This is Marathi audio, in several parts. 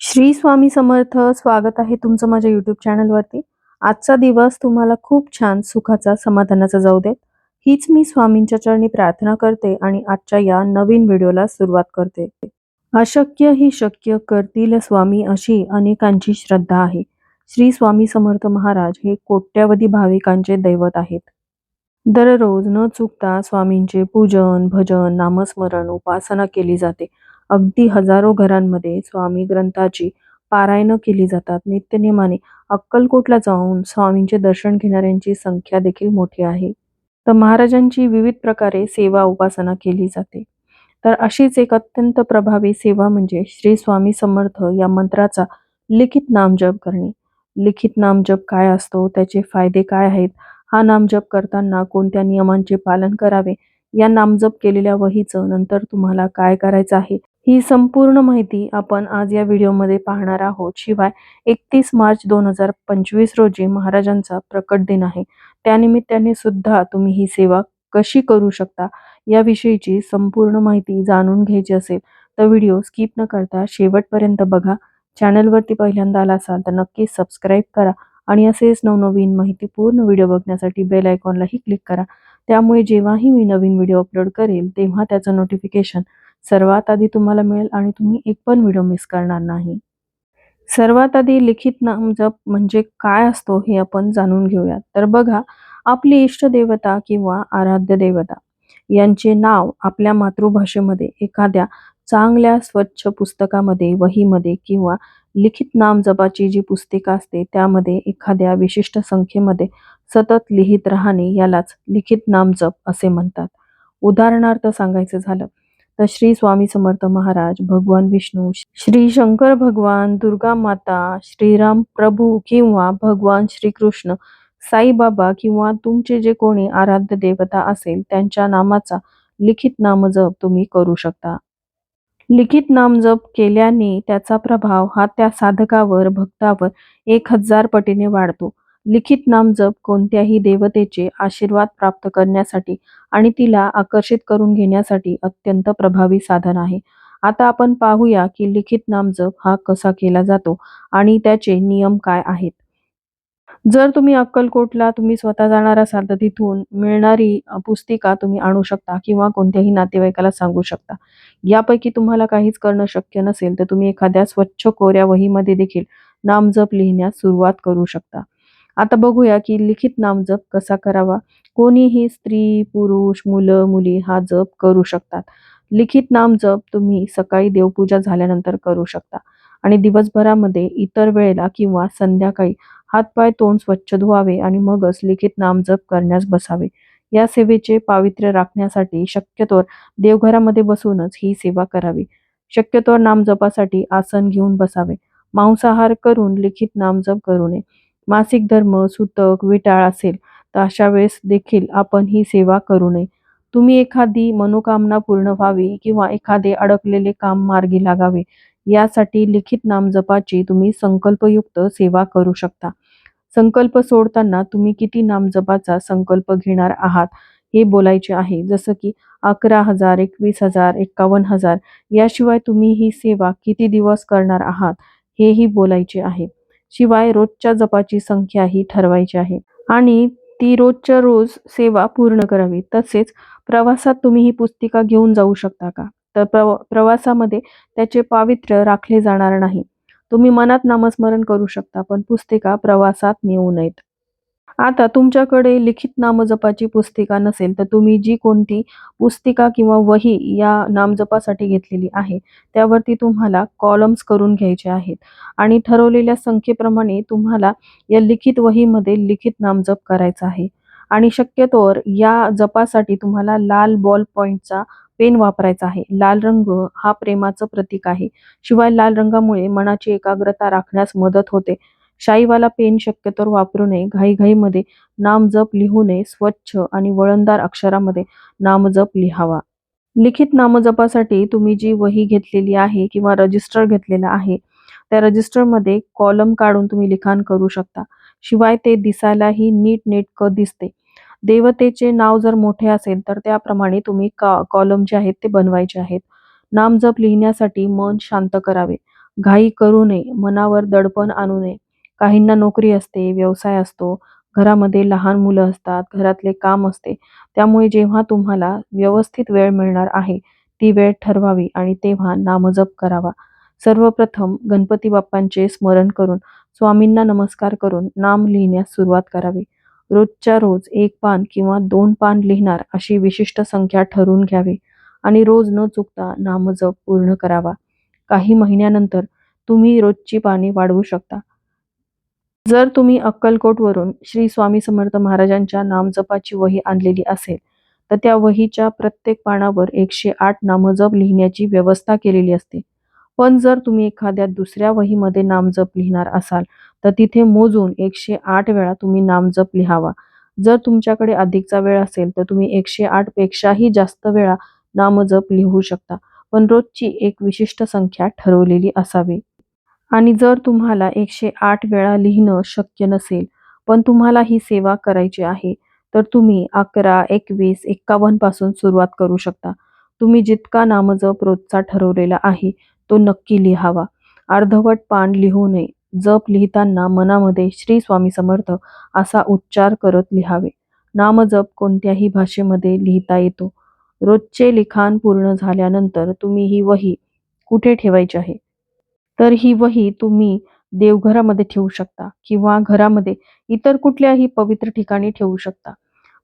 श्री स्वामी समर्थ स्वागत आहे तुमचं माझ्या युट्यूब चॅनलवरती आजचा दिवस तुम्हाला खूप छान सुखाचा समाधानाचा जाऊ देत. हीच मी स्वामींच्या चरणी प्रार्थना करते आणि आजच्या या नवीन व्हिडिओला सुरुवात करते. अशक्य ही शक्य करतील स्वामी अशी अनेकांची श्रद्धा आहे. श्री स्वामी समर्थ महाराज हे कोट्यावधी भाविकांचे दैवत आहेत. दररोज न चुकता स्वामींचे पूजन भजन नामस्मरण उपासना केली जाते. अगदी हजारो घरांमध्ये स्वामी ग्रंथाची पारायणं केली जातात. नित्यनेमाने अक्कलकोटला जाऊन स्वामींचे दर्शन घेणाऱ्यांची संख्या देखील मोठी आहे. तर महाराजांची विविध प्रकारे सेवा उपासना केली जाते. तर अशीच एक अत्यंत प्रभावी सेवा म्हणजे श्री स्वामी समर्थ या मंत्राचा लिखित नामजप करणे. लिखित नामजप काय असतो? त्याचे फायदे काय आहेत? हा नामजप करताना कोणत्या नियमांचे पालन करावे? या नामजप केलेल्या वहीचं नंतर तुम्हाला काय करायचं आहे? ही संपूर्ण माहिती आपण आज या व्हिडिओमध्ये पाहणार आहोत. शिवाय एकतीस मार्च दोन हजार पंचवीस रोजी महाराजांचा प्रकट दिन आहे. त्यानिमित्ताने सुद्धा तुम्ही ही सेवा कशी करू शकता याविषयीची संपूर्ण माहिती जाणून घ्यायची असेल तर व्हिडिओ स्किप न करता शेवटपर्यंत बघा. चॅनलवरती पहिल्यांदा आला असाल तर नक्की सबस्क्राईब करा आणि असेच नवनवीन माहितीपूर्ण व्हिडिओ बघण्यासाठी बेल आयकॉनलाही क्लिक करा. त्यामुळे जेव्हाही मी नवीन व्हिडिओ अपलोड करेल तेव्हा त्याचं नोटिफिकेशन सर्वात आधी तुम्हाला मिळेल आणि तुम्ही एक पण व्हिडिओ मिस करणार नाही. सर्वात आधी लिखित नाम जप म्हणजे काय असतो हे आपण जाणून घेऊयात. तर बघा आपली इष्ट देवता किंवा आराध्य देवता यांचे नाव आपल्या मातृभाषेमध्ये एखाद्या चांगल्या स्वच्छ पुस्तकामध्ये वहीमध्ये किंवा लिखित नाम जपाची जी पुस्तिका असते त्यामध्ये एखाद्या विशिष्ट संख्येमध्ये सतत लिहित राहणे यालाच लिखित नाम जप असे म्हणतात. उदाहरणार्थ सांगायचं झालं तर श्री स्वामी समर्थ महाराज भगवान विष्णू श्री शंकर भगवान दुर्गा माता श्रीराम प्रभू किंवा भगवान श्रीकृष्ण साईबाबा किंवा तुमचे जे कोणी आराध्य देवता असेल त्यांच्या नामाचा लिखित नामजप तुम्ही करू शकता. लिखित नामजप केल्याने त्याचा प्रभाव हा त्या साधकावर भक्तावर एक हजार पटीने वाढतो. लिखित नामजप कोणत्याही देवतेचे आशीर्वाद प्राप्त करण्यासाठी आणि तिला आकर्षित करून घेण्यासाठी अत्यंत प्रभावी साधन आहे. आता आपण पाहूया की लिखित नामजप हा कसा केला जातो आणि त्याचे नियम काय आहेत. जर तुम्ही अक्कलकोटला तुम्ही स्वतः जाणार असाल तर तिथून मिळणारी पुस्तिका तुम्ही आणू शकता किंवा कोणत्याही नातेवाईकाला सांगू शकता. यापैकी तुम्हाला काहीच करणं शक्य नसेल तर तुम्ही एखाद्या स्वच्छ कोऱ्या वहीमध्ये देखील नामजप लिहिण्यास सुरुवात करू शकता. आता बघूया की लिखित नामजप कसा करावा? कोणीही स्त्री पुरुष मुलं मुली हा जप करू शकतात. लिखित नामजप तुम्ही सकाळी देवपूजा झाल्यानंतर करू शकता. आणि दिवसभरामध्ये इतर वेळेला किंवा संध्याकाळी हातपाय तोंड स्वच्छ धुवावे आणि मगच लिखित नामजप करण्यास बसावे. या सेवेचे पावित्र्य राखण्यासाठी शक्यतोर देवघरामध्ये बसूनच ही सेवा करावी. शक्यतोर नामजपासाठी आसन घेऊन बसावे. मांसाहार करून लिखित नामजप करू नये. मासिक धर्म सुतक विटाळ असेल तर अशा वेळेस देखील आपण ही सेवा करू नये. तुम्ही एखादी मनोकामना पूर्ण व्हावी किंवा एखादे अडकलेले काम मार्गी लागावे यासाठी लिखित नामजपाची तुम्ही संकल्पयुक्त सेवा करू शकता. संकल्प सोडताना तुम्ही किती नामजपाचा संकल्प घेणार आहात हे बोलायचे आहे. जसं की अकरा हजार एकवीस हजार एक्कावन्न हजार याशिवाय तुम्ही ही सेवा किती दिवस करणार आहात हेही बोलायचे आहे. शिवाय रोजच्या जपाची संख्या ही ठरवायची आहे. आणि ती रोजच्या रोज सेवा पूर्ण करावी. तसेच प्रवासात तुम्ही ही पुस्तिका घेऊन जाऊ शकता का? तर प्रवा प्रवासामध्ये त्याचे पावित्र्य राखले जाणार नाही. तुम्ही मनात नामस्मरण करू शकता पण पुस्तिका प्रवासात नेऊ नयेत. आता तुमच्याकडे लिखित नामजपाची पुस्तिका नसेल तर तुम्ही जी कोणती पुस्तिका किंवा वही या नामजपासाठी घेतलेली आहे त्यावरती तुम्हाला कॉलम्स करून घ्यायचे आहेत. आणि ठरवलेल्या संख्येप्रमाणे तुम्हाला या लिखित वहीमध्ये लिखित नामजप करायचा आहे. आणि शक्यतोवर या जपासाठी तुम्हाला लाल बॉल पॉईंटचा पेन वापरायचा आहे. लाल रंग हा प्रेमाचं प्रतीक आहे. शिवाय लाल रंगामुळे मनाची एकाग्रता राखण्यास मदत होते. शाईवाला पेन शक्यतोवर वापरू नये. घाईघाईमध्ये नामजप लिहू नये. स्वच्छ आणि वळणदार अक्षरामध्ये नामजप लिहावा. लिखित नामजपासाठी तुम्ही जी वही घेतलेली आहे किंवा रजिस्टर घेतलेला आहे त्या रजिस्टरमध्ये कॉलम काढून तुम्ही लिखाण करू शकता. शिवाय ते दिसायलाही नीट नेटकं दिसते. देवतेचे नाव जर मोठे असेल तर त्याप्रमाणे तुम्ही का कॉलम जे आहेत ते बनवायचे आहेत. नामजप लिहिण्यासाठी मन शांत करावे. घाई करू नये. मनावर दडपण आणू नये. काहींना नोकरी असते व्यवसाय असतो घरामध्ये लहान मुलं असतात घरातले काम असते. त्यामुळे जेव्हा तुम्हाला व्यवस्थित वेळ मिळणार आहे ती वेळ ठरवावी आणि तेव्हा नामजप करावा. सर्वप्रथम गणपती बाप्पांचे स्मरण करून स्वामींना नमस्कार करून नाम लिहिण्यास सुरुवात करावी. रोजच्या रोज एक पान किंवा दोन पान लिहिणार अशी विशिष्ट संख्या ठरवून घ्यावी आणि रोज न चुकता नामजप पूर्ण करावा. काही महिन्यानंतर तुम्ही रोजची पाने वाढवू शकता. जर तुम्ही अक्कलकोटवरून श्री स्वामी समर्थ महाराजांच्या नामजपाची वही आणलेली असेल तर त्या वहीच्या प्रत्येक पानावर एकशे आठ नामजप लिहिण्याची व्यवस्था केलेली असते. पण जर तुम्ही एखाद्या दुसऱ्या वहीमध्ये नामजप लिहिणार असाल तर तिथे मोजून एकशे आठ वेळा तुम्ही नामजप लिहावा. जर तुमच्याकडे अधिकचा वेळ असेल तर तुम्ही एकशे आठ पेक्षाही जास्त वेळा नामजप लिहू शकता पण रोजची एक विशिष्ट संख्या ठरवलेली असावी. आणि जर तुम्हाला एकशे आठ वेळा लिहिणं शक्य नसेल पण तुम्हाला ही सेवा करायची आहे तर तुम्ही अकरा एकवीस एक्कावन्नपासून सुरुवात करू शकता. तुम्ही जितका नामजप रोजचा ठरवलेला आहे तो नक्की लिहावा. अर्धवट पान लिहू नये. जप लिहिताना मनामध्ये श्री स्वामी समर्थ असा उच्चार करत लिहावे. नामजप कोणत्याही भाषेमध्ये लिहिता येतो. रोजचे लिखाण पूर्ण झाल्यानंतर तुम्ही ही वही कुठे ठेवायची आहे? तर ही वही तुम्ही देवघरामध्ये ठेवू शकता किंवा घरामध्ये इतर कुठल्याही पवित्र ठिकाणी ठेवू शकता.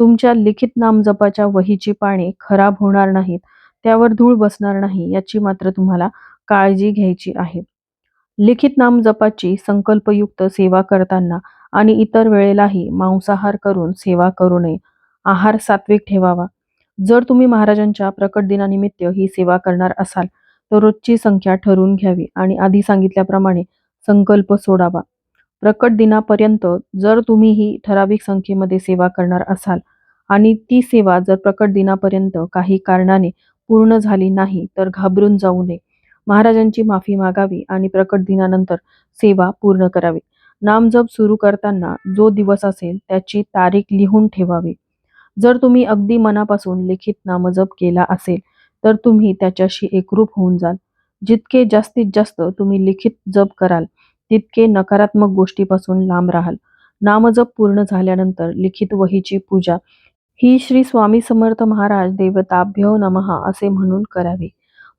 तुमच्या लिखित नामजपाच्या वहीची पाने खराब होणार नाहीत त्यावर धूळ बसणार नाही याची मात्र तुम्हाला काळजी घ्यायची आहे. लिखित नामजपाची संकल्पयुक्त सेवा करताना आणि इतर वेळेलाही मांसाहार करून सेवा करू नये. आहार सात्विक ठेवावा. जर तुम्ही महाराजांच्या प्रकट दिनानिमित्त ही सेवा करणार असाल तर रोजची संख्या ठरवून घ्यावी आणि आधी सांगितल्याप्रमाणे संकल्प सोडावा. प्रकट दिनापर्यंत जर तुम्ही ही ठराविक संख्येमध्ये सेवा करणार असाल आणि ती सेवा जर प्रकट दिनापर्यंत काही कारणाने पूर्ण झाली नाही तर घाबरून जाऊ नये. महाराजांची माफी मागावी आणि प्रकट दिनानंतर सेवा पूर्ण करावी. नामजप सुरू करताना जो दिवस असेल त्याची तारीख लिहून ठेवावी. जर तुम्ही अगदी मनापासून लिखित नामजप केला असेल तर तुम्ही त्याच्याशी एकरूप होऊन जाल. जितके जास्तीत जास्त तुम्ही लिखित जप कराल तितके नकारात्मक गोष्टीपासून लांब राहाल. नामजप पूर्ण झाल्यानंतर लिखित वहीची पूजा ही श्री स्वामी समर्थ महाराज देवताभ्यो नमहा असे म्हणून करावी.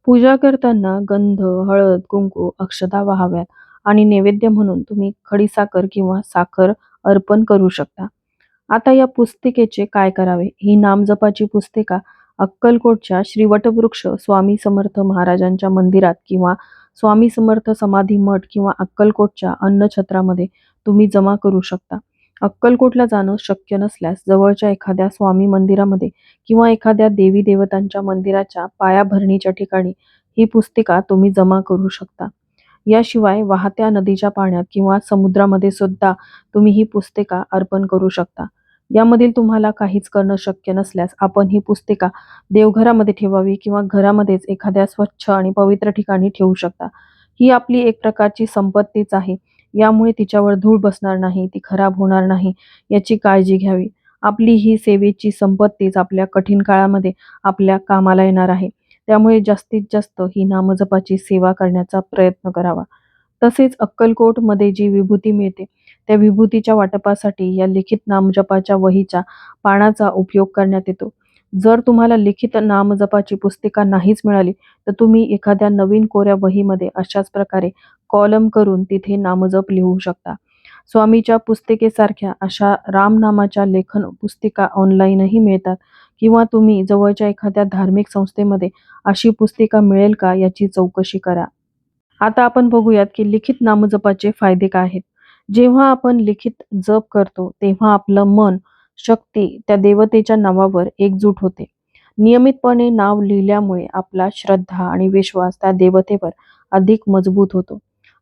पूजा करताना गंध हळद कुंकू अक्षता वाहाव्यात आणि नैवेद्य म्हणून तुम्ही खडीसाखर किंवा साखर अर्पण करू शकता. आता या पुस्तिकेचे काय करावे? ही नामजपाची पुस्तिका अक्कलकोटच्या श्री वटवृक्ष स्वामी समर्थ महाराजांच्या मंदिरात किंवा स्वामी समर्थ समाधी मठ किंवा अक्कलकोटच्या अन्नछत्रामध्ये तुम्ही जमा करू शकता. अक्कलकोटला जाणं शक्य नसल्यास जवळच्या एखाद्या स्वामी मंदिरामध्ये किंवा एखाद्या देवी देवतांच्या मंदिराच्या पायाभरणीच्या ठिकाणी ही पुस्तिका तुम्ही जमा करू शकता. याशिवाय वाहत्या नदीच्या पाण्यात किंवा समुद्रामध्ये सुद्धा तुम्ही ही पुस्तिका अर्पण करू शकता. यामधील तुम्हाला काहीच करणं शक्य नसल्यास आपण ही पुस्तिका देवघरामध्ये ठेवावी किंवा घरामध्येच एखाद्या स्वच्छ आणि पवित्र ठिकाणी ठेवू शकता. ही आपली एक प्रकारची संपत्तीच आहे. यामुळे तिच्यावर धूळ बसणार नाही ती खराब होणार नाही याची काळजी घ्यावी. आपली ही सेवेची संपत्तीच आपल्या कठीण काळामध्ये आपल्या कामाला येणार आहे. त्यामुळे जास्तीत जास्त ही नामजपाची सेवा करण्याचा प्रयत्न करावा. तसेच अक्कलकोटमध्ये जी विभूती मिळते त्या विभूतीच्या वाटपासाठी या लिखित नामजपाच्या वहीच्या पानाचा उपयोग करण्यात येतो. जर तुम्हाला लिखित नामजपाची पुस्तिका नाहीच मिळाली तर तुम्ही एखाद्या नवीन कोऱ्या वहीमध्ये अशाच प्रकारे कॉलम करून तिथे नामजप लिहू शकता. स्वामीच्या पुस्तिकेसारख्या अशा रामनामाच्या लेखन पुस्तिका ऑनलाईनही मिळतात किंवा तुम्ही जवळच्या एखाद्या धार्मिक संस्थेमध्ये अशी पुस्तिका मिळेल का याची चौकशी करा. आता आपण बघूयात की लिखित नामजपाचे फायदे काय आहेत. जेव्हा आपण लिखित जप करतो तेव्हा आपलं मन शक्ती त्या देवतेच्या नावावर एकजूट होते. नियमितपणे नाव लिहिल्यामुळे आपला श्रद्धा आणि विश्वास त्या देवतेवर अधिक मजबूत होतो.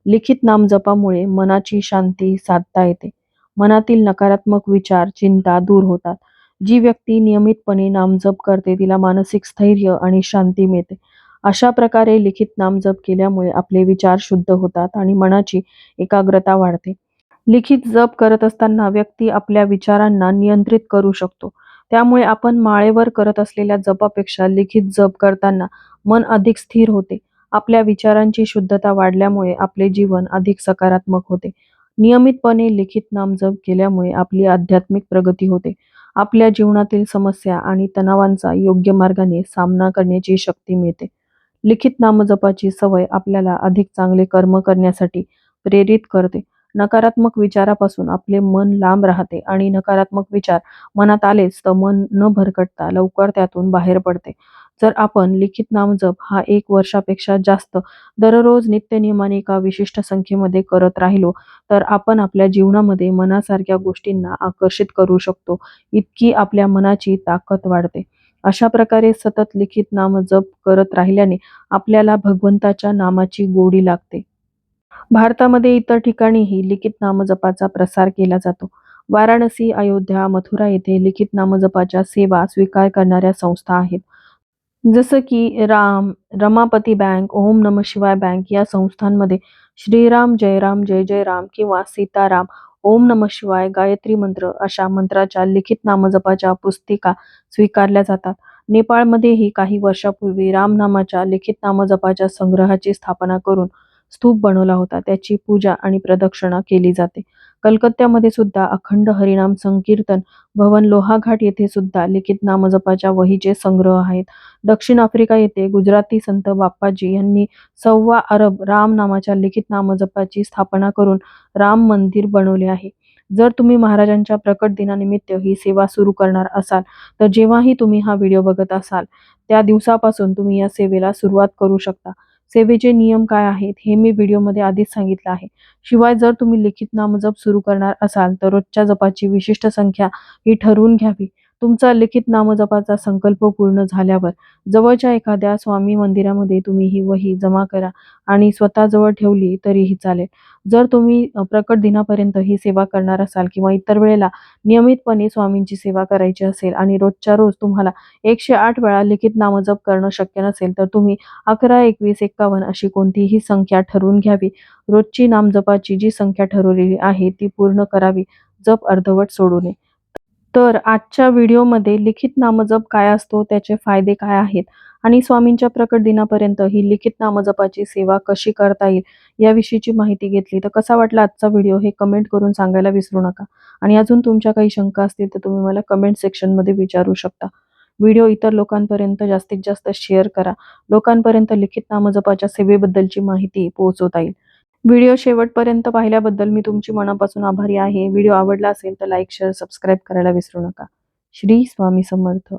लिखित नामजपामुळे मनाची शांती साधता येते. मनातील नकारात्मक विचार चिंता दूर होतात. जी व्यक्ती नियमितपणे नामजप करते तिला मानसिक स्थैर्य आणि शांती मिळते. अशा प्रकारे लिखित नामजप केल्यामुळे आपले विचार शुद्ध होतात आणि मनाची एकाग्रता वाढते. लिखित जप करत असताना व्यक्ती आपल्या विचारांना नियंत्रित करू शकतो. त्यामुळे आपण माळेवर करत असलेल्या जपापेक्षा लिखित जप करताना मन अधिक स्थिर होते. आपल्या विचारांची शुद्धता वाढल्यामुळे आपले जीवन अधिक सकारात्मक होते. नियमितपणे लिखित नाम जप केल्यामुळे आपली आध्यात्मिक प्रगती होते. आपल्या जीवनातील समस्या आणि तणावांचा योग्य मार्गाने सामना करण्याची शक्ती मिळते. लिखित नामजपाची सवय आपल्याला अधिक चांगले कर्म करण्यासाठी प्रेरित करते. नकारात्मक विचारापासून आपले मन लांब राहते आणि नकारात्मक विचार मनात आलेच तर मन न भरकटता लवकर त्यातून बाहेर पडते. जर आपण लिखित नामजप हा एक वर्षापेक्षा जास्त दररोज नित्यनियमाने एका विशिष्ट संख्येमध्ये करत राहिलो तर आपण आपल्या जीवनामध्ये मनासारख्या गोष्टींना आकर्षित करू शकतो इतकी आपल्या मनाची ताकद वाढते. अशा प्रकारे सतत लिखित नाम जप करत राहिल्याने आपल्याला भगवंताच्या नामाची गोडी लागते. भारतामध्ये इतर ठिकाणीही लिखित नामजपाचा प्रसार केला जातो. वाराणसी अयोध्या मथुरा येथे लिखित नामजपाच्या सेवा स्वीकार करणाऱ्या संस्था आहेत. जसं की राम रमापती बँक ओम नम शिवाय बँक या संस्थांमध्ये श्रीराम जयराम जय जय राम किंवा सीताराम ओम नम शिवाय गायत्री मंत्र अशा मंत्राच्या लिखित नामजपाच्या पुस्तिका स्वीकारल्या जातात. नेपाळमध्येही काही वर्षापूर्वी रामनामाच्या लिखित नामजपाच्या संग्रहाची स्थापना करून स्तूप बनवला होता. त्याची पूजा आणि प्रदक्षिणा केली जाते. कलकत्त्यामध्ये सुद्धा अखंड हरिनाम संकीर्तन भवन लोहाघाट येथे सुद्धा लिखित नामजपाच्या वहीचे संग्रह आहेत. दक्षिण आफ्रिका येथे गुजराती संत बाप्पाजी यांनी सव्वा अरब राम नामाच्या लिखित नामजपाची स्थापना करून राम मंदिर बनवले आहे. जर तुम्ही महाराजांच्या प्रकट दिनानिमित्त ही सेवा सुरू करणार असाल तर जेव्हाही तुम्ही हा व्हिडिओ बघत असाल त्या दिवसापासून तुम्ही या सेवेला सुरुवात करू शकता. सेवेचे नियम काय आहेत हे मी व्हिडिओमध्ये आधीच सांगितलं आहे. शिवाय जर तुम्ही लिखित नामजप सुरू करणार असाल तर रोजच्या जपाची विशिष्ट संख्या ही ठरवून घ्यावी. तुमचा लिखित नामजपाचा संकल्प पूर्ण झाल्यावर जवळच्या एखाद्या स्वामी मंदिरामध्ये तुम्ही ही वही जमा करा आणि स्वतःजवळ ठेवली तरीही चालेल. जर तुम्ही प्रकट दिनापर्यंत ही सेवा करणार असाल किंवा इतर वेळेला नियमितपणे स्वामींची सेवा करायची असेल आणि रोजच्या रोज तुम्हाला एकशे आठ वेळा लिखित नामजप करणं शक्य नसेल तर तुम्ही अकरा एकवीस एक्कावन्न अशी कोणतीही संख्या ठरवून घ्यावी. रोजची नामजपाची जी संख्या ठरवलेली आहे ती पूर्ण करावी. जप अर्धवट सोडू नये. तर आजच्या व्हिडिओमध्ये लिखित नामजप काय असतो त्याचे फायदे काय आहेत आणि स्वामींच्या प्रकट दिनापर्यंत ही लिखित नामजपाची सेवा कशी करता येईल याविषयीची माहिती घेतली. तर कसा वाटला आजचा व्हिडिओ हे कमेंट करून सांगायला विसरू नका. आणि अजून तुमच्या काही शंका असतील तर तुम्ही मला कमेंट सेक्शनमध्ये विचारू शकता. व्हिडिओ इतर लोकांपर्यंत जास्तीत जास्त शेअर करा. लोकांपर्यंत लिखित नामजपाच्या सेवेबद्दलची माहिती पोहोचवता येईल. व्हिडिओ शेवटपर्यंत पाहिल्याबद्दल मी तुमची मनापासून आभारी आहे. व्हिडिओ आवडला असेल तर लाईक शेअर सबस्क्राईब करायला विसरू नका. श्री स्वामी समर्थ.